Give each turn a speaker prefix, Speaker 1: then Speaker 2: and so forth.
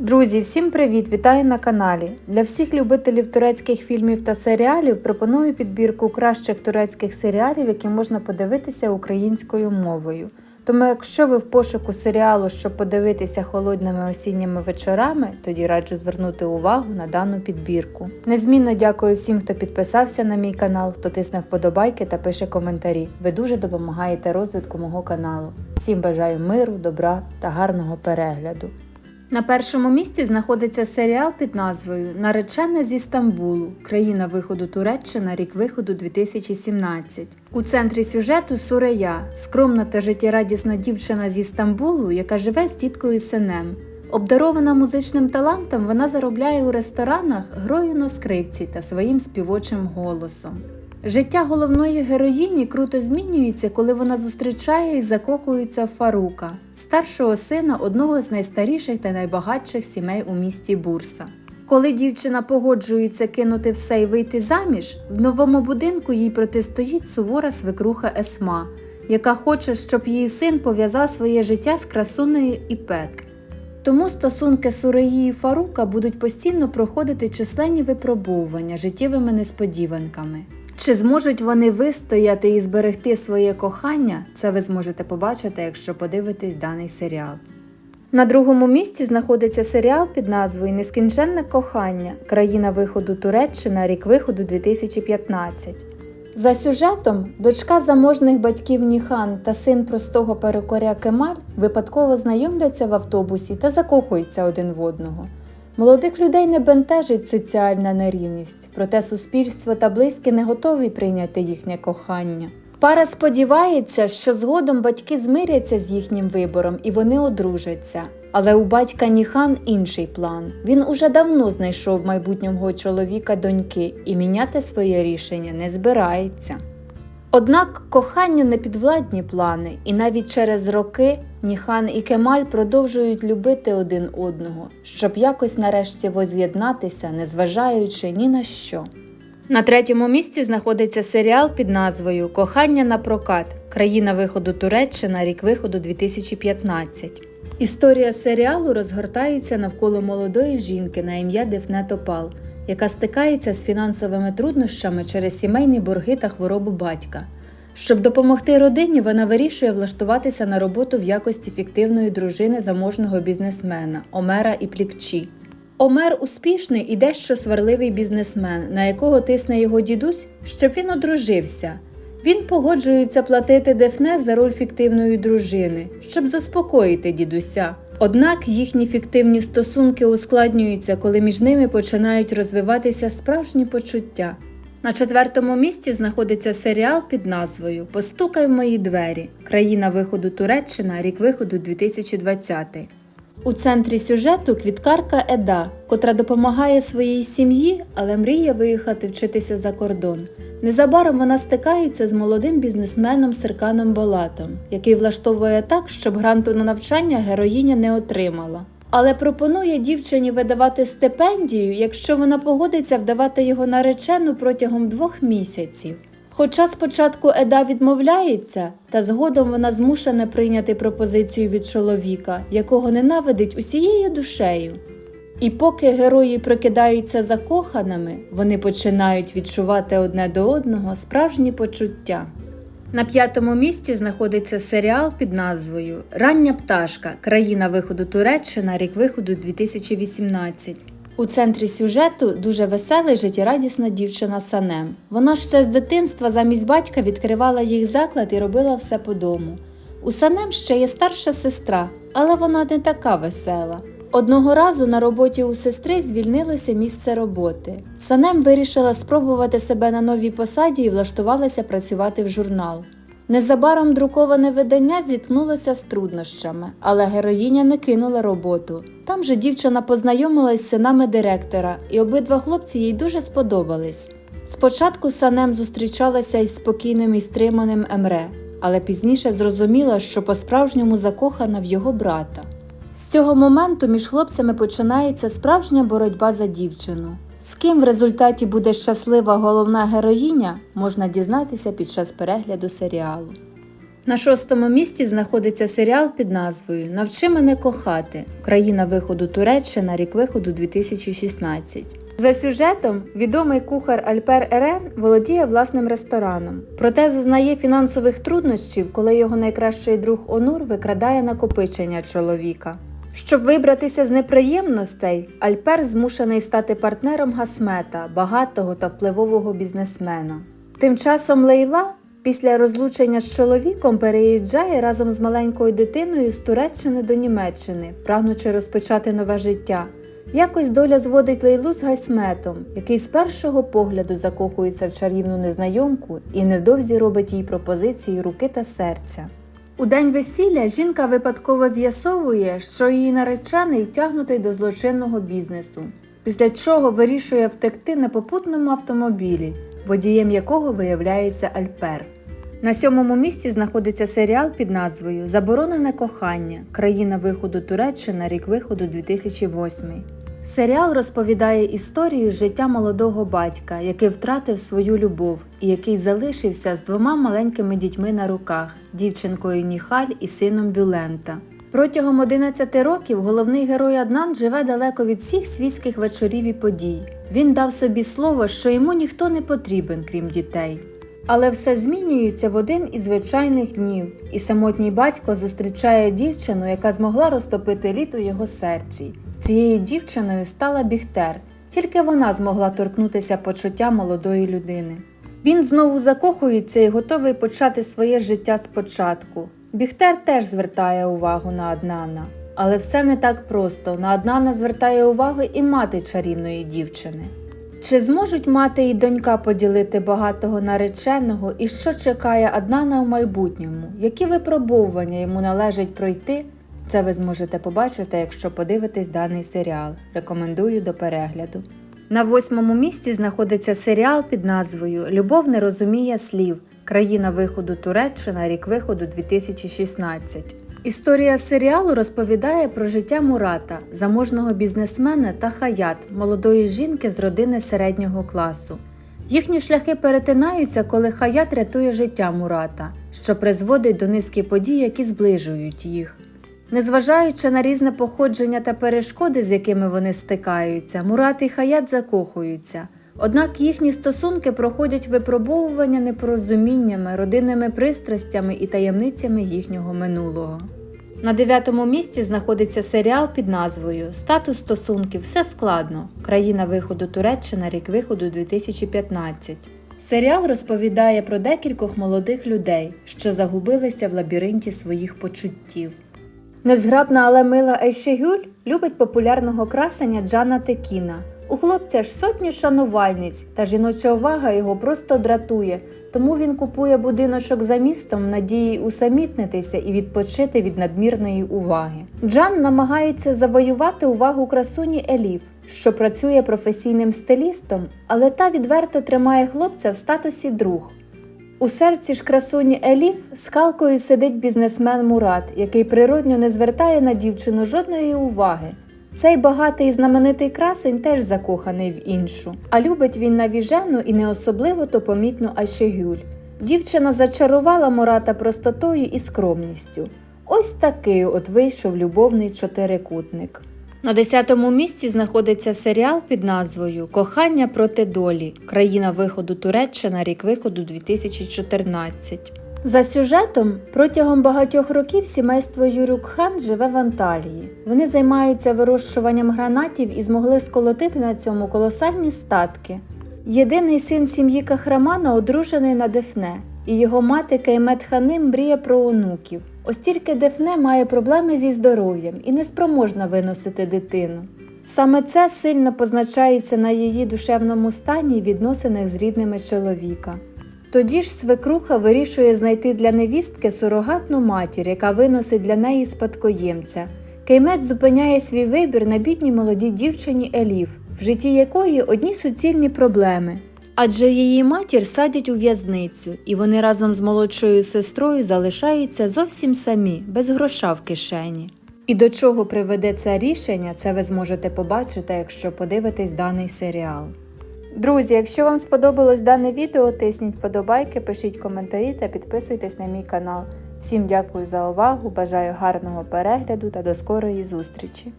Speaker 1: Друзі, всім привіт! Вітаю на каналі. Для всіх любителів турецьких фільмів та серіалів пропоную підбірку кращих турецьких серіалів, які можна подивитися українською мовою. Тому, якщо ви в пошуку серіалу, щоб подивитися холодними осінніми вечорами, тоді раджу звернути увагу на дану підбірку. Незмінно дякую всім, хто підписався на мій канал, хто тисне вподобайки та пише коментарі. Ви дуже допомагаєте розвитку мого каналу. Всім бажаю миру, добра та гарного перегляду. На першому місці знаходиться серіал під назвою Наречена зі Стамбулу. Країна виходу Туреччина, рік виходу 2017. У центрі сюжету Сурея, скромна та життєрадісна дівчина зі Стамбулу, яка живе з тіткою Сенем. Обдарована музичним талантом, вона заробляє у ресторанах грою на скрипці та своїм співочим голосом. Життя головної героїні круто змінюється, коли вона зустрічає і закохується в Фарука, старшого сина одного з найстаріших та найбагатших сімей у місті Бурса. Коли дівчина погоджується кинути все і вийти заміж, в новому будинку їй протистоїть сувора свекруха Есма, яка хоче, щоб її син пов'язав своє життя з красунею Іпек. Тому стосунки Суреї і Фарука будуть постійно проходити численні випробовування життєвими несподіванками. Чи зможуть вони вистояти і зберегти своє кохання, це ви зможете побачити, якщо подивитесь даний серіал. На другому місці знаходиться серіал під назвою Нескінченне кохання. Країна виходу Туреччина, рік виходу 2015. За сюжетом дочка заможних батьків Ніхан та син простого перукаря Кемаль випадково знайомляться в автобусі та закохуються один в одного. Молодих людей не бентежить соціальна нерівність, проте суспільство та близькі не готові прийняти їхнє кохання. Пара сподівається, що згодом батьки змиряться з їхнім вибором і вони одружаться. Але у батька Ніхан інший план. Він уже давно знайшов майбутнього чоловіка доньки і міняти своє рішення не збирається. Однак коханню не підвладні плани, і навіть через роки Ніхан і Кемаль продовжують любити один одного, щоб якось нарешті воз'єднатися, незважаючи ні на що. На третьому місці знаходиться серіал під назвою Кохання на прокат. Країна виходу Туреччина, рік виходу 2015. Історія серіалу розгортається навколо молодої жінки на ім'я Дефне Топал, яка стикається з фінансовими труднощами через сімейні борги та хворобу батька. Щоб допомогти родині, вона вирішує влаштуватися на роботу в якості фіктивної дружини заможного бізнесмена Омера Іплікчі. Омер успішний і дещо сварливий бізнесмен, на якого тисне його дідусь, щоб він одружився. Він погоджується платити Дефне за роль фіктивної дружини, щоб заспокоїти дідуся. Однак їхні фіктивні стосунки ускладнюються, коли між ними починають розвиватися справжні почуття. На четвертому місці знаходиться серіал під назвою Постукай в мої двері. Країна виходу Туреччина, рік виходу 2020. У центрі сюжету квіткарка Еда, котра допомагає своїй сім'ї, але мріє виїхати вчитися за кордон. Незабаром вона стикається з молодим бізнесменом Серканом Балатом, який влаштовує так, щоб гранту на навчання героїня не отримала. Але пропонує дівчині видавати стипендію, якщо вона погодиться вдавати його наречену протягом двох місяців. Хоча спочатку Еда відмовляється, та згодом вона змушена прийняти пропозицію від чоловіка, якого ненавидить усією душею. І поки герої прокидаються закоханими, вони починають відчувати одне до одного справжні почуття. На п'ятому місці знаходиться серіал під назвою Рання пташка. Країна виходу Туреччина, рік виходу 2018. У центрі сюжету дуже весела і життєрадісна дівчина Санем. Вона ще з дитинства замість батька відкривала їх заклад і робила все по дому. У Санем ще є старша сестра, але вона не така весела. Одного разу на роботі у сестри звільнилося місце роботи. Санем вирішила спробувати себе на новій посаді і влаштувалася працювати в журнал. Незабаром друковане видання зіткнулося з труднощами, але героїня не кинула роботу. Там же дівчина познайомилась з синами директора, і обидва хлопці їй дуже сподобались. Спочатку Санем зустрічалася із спокійним і стриманим Емре, але пізніше зрозуміла, що по-справжньому закохана в його брата. Цього моменту між хлопцями починається справжня боротьба за дівчину. З ким в результаті буде щаслива головна героїня, можна дізнатися під час перегляду серіалу. На шостому місці знаходиться серіал під назвою Навчи мене кохати. Країна виходу Туреччина, рік виходу 2016. За сюжетом відомий кухар Альпер Ерен володіє власним рестораном, проте зазнає фінансових труднощів, коли його найкращий друг Онур викрадає накопичення чоловіка. Щоб вибратися з неприємностей, Альпер змушений стати партнером Гасмета, багатого та впливового бізнесмена. Тим часом Лейла після розлучення з чоловіком переїжджає разом з маленькою дитиною з Туреччини до Німеччини, прагнучи розпочати нове життя. Якось доля зводить Лейлу з Гайсметом, який з першого погляду закохується в чарівну незнайомку і невдовзі робить їй пропозиції руки та серця. У день весілля жінка випадково з'ясовує, що її наречений втягнутий до злочинного бізнесу, після чого вирішує втекти на попутному автомобілі, водієм якого виявляється Альпер. На сьомому місці знаходиться серіал під назвою Заборонене кохання. Країна виходу Туреччина, рік виходу 2008. Серіал розповідає історію життя молодого батька, який втратив свою любов і який залишився з двома маленькими дітьми на руках дівчинкою Ніхаль і сином Бюлента. Протягом 11 років головний герой Аднан живе далеко від всіх світських вечорів і подій. Він дав собі слово, що йому ніхто не потрібен, крім дітей. Але все змінюється в один із звичайних днів, і самотній батько зустрічає дівчину, яка змогла розтопити лід у його серці. Цією дівчиною стала Бігтер, тільки вона змогла торкнутися почуття молодої людини. Він знову закохується і готовий почати своє життя спочатку. Бігтер теж звертає увагу на Аднана. Але все не так просто. На Аднана звертає увагу і мати чарівної дівчини. Чи зможуть мати і донька поділити багатого нареченого і що чекає Аднана в майбутньому? Які випробовування йому належить пройти? Це ви зможете побачити, якщо подивитесь даний серіал. Рекомендую до перегляду. На восьмому місці знаходиться серіал під назвою Любов не розуміє слів. Країна виходу Туреччина, рік виходу 2016. Історія серіалу розповідає про життя Мурата, заможного бізнесмена та хаят, молодої жінки з родини середнього класу. Їхні шляхи перетинаються, коли хаят рятує життя Мурата, що призводить до низки подій, які зближують їх. Незважаючи на різне походження та перешкоди, з якими вони стикаються, Мурат і Хаят закохуються. Однак їхні стосунки проходять випробовування непорозуміннями, родинними пристрастями і таємницями їхнього минулого. На дев'ятому місці знаходиться серіал під назвою Статус стосунків все складно. Країна виходу Туреччина, рік виходу 2015. Серіал розповідає про декількох молодих людей, що загубилися в лабіринті своїх почуттів. Незграбна, але мила Ейшегюль любить популярного красення Джана Текіна. У хлопця ж сотні шанувальниць, та жіноча увага його просто дратує, тому він купує будиночок за містом в надії усамітнитися і відпочити від надмірної уваги. Джан намагається завоювати увагу красуні Еліф, що працює професійним стилістом, але та відверто тримає хлопця в статусі друг. У серці ж красуні Еліф скалкою сидить бізнесмен Мурат, який природньо не звертає на дівчину жодної уваги. Цей багатий і знаменитий красень теж закоханий в іншу, а любить він навіжену і не особливо то помітну Айшегюль. Дівчина зачарувала Мурата простотою і скромністю. Ось такий от вийшов любовний чотирикутник. На 10-му місці знаходиться серіал під назвою Кохання проти долі. Країна виходу Туреччина, рік виходу 2014. За сюжетом протягом багатьох років сімейство Юрюкхан живе в Анталії. Вони займаються вирощуванням гранатів і змогли сколотити на цьому колосальні статки. Єдиний син сім'ї Кахрамана одружений на Дефне, і його мати Кеймет Ханим мріє про онуків. Ось тільки Дефне має проблеми зі здоров'ям і неспроможна виносити дитину. Саме це сильно позначається на її душевному стані і відносинах з рідними чоловіка. Тоді ж свекруха вирішує знайти для невістки сурогатну матір, яка виносить для неї спадкоємця. Кеймет зупиняє свій вибір на бідній молодій дівчині Еліф, в житті якої одні суцільні проблеми. Адже її матір садять у в'язницю, і вони разом з молодшою сестрою залишаються зовсім самі, без гроша в кишені. І до чого приведе це рішення, це ви зможете побачити, якщо подивитесь даний серіал. Друзі, якщо вам сподобалось дане відео, тисніть подобайки, пишіть коментарі та підписуйтесь на мій канал. Всім дякую за увагу, бажаю гарного перегляду та до скорої зустрічі!